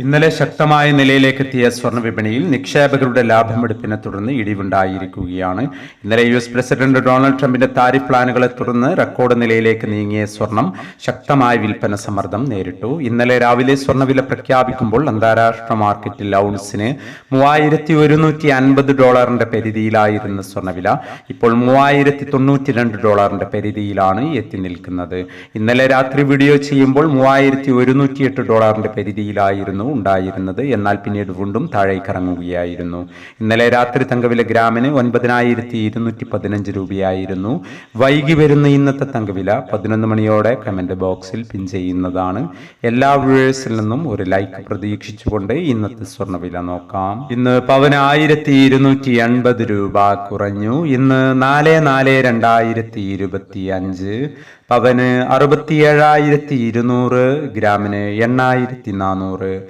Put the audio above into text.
ഇന്നലെ ശക്തമായ നിലയിലേക്കെത്തിയ സ്വർണ വിപണിയിൽ നിക്ഷേപകരുടെ ലാഭമെടുപ്പിനെ തുടർന്ന് ഇടിവുണ്ടായിരിക്കുകയാണ്. ഇന്നലെ യു എസ് പ്രസിഡന്റ് ഡൊണാൾഡ് ട്രംപിന്റെ താരിഫ് പ്ലാനുകളെ തുടർന്ന് റെക്കോർഡ് നിലയിലേക്ക് നീങ്ങിയ സ്വർണം ശക്തമായ വിൽപ്പന സമ്മർദ്ദം നേരിട്ടു. ഇന്നലെ രാവിലെ സ്വർണവില പ്രഖ്യാപിക്കുമ്പോൾ അന്താരാഷ്ട്ര മാർക്കറ്റിൽ ഔൺസിന് മൂവായിരത്തി ഒരുന്നൂറ്റി അൻപത് ഡോളറിന്റെ പരിധിയിലായിരുന്ന സ്വർണവില ഇപ്പോൾ മൂവായിരത്തി തൊണ്ണൂറ്റി രണ്ട് ഡോളറിന്റെ പരിധിയിലാണ് എത്തി നിൽക്കുന്നത്. ഇന്നലെ രാത്രി വീഡിയോ ചെയ്യുമ്പോൾ മൂവായിരത്തി ഒരുന്നൂറ്റി എട്ട് ഡോളറിന്റെ പരിധിയിലായിരുന്നു ഉണ്ടായിരുന്നത്. എന്നാൽ പിന്നീട് വീണ്ടും താഴേക്ക് ഇറങ്ങുകയായിരുന്നു. ഇന്നലെ രാത്രി തങ്കവില ഗ്രാമിന് ഒൻപതിനായിരത്തി ഇരുന്നൂറ്റി പതിനഞ്ച് രൂപയായിരുന്നു. വൈകി വരുന്ന ഇന്നത്തെ തങ്കവില പതിനൊന്ന് മണിയോടെ കമന്റ് ബോക്സിൽ പിൻ ചെയ്യുന്നതാണ്. എല്ലാ വ്യൂവേഴ്സിൽ നിന്നും ഒരു ലൈക്ക് പ്രതീക്ഷിച്ചുകൊണ്ട് ഇന്നത്തെ സ്വർണവില നോക്കാം. ഇന്ന് പവന് ആയിരത്തി ഇരുന്നൂറ്റി എൺപത് രൂപ കുറഞ്ഞു. ഇന്ന് നാല് നാല് രണ്ടായിരത്തി ഇരുപത്തി അഞ്ച് പവന് അറുപത്തിയേഴായിരത്തി ഇരുന്നൂറ് ഗ്രാമിന് എണ്ണായിരത്തി നാനൂറ്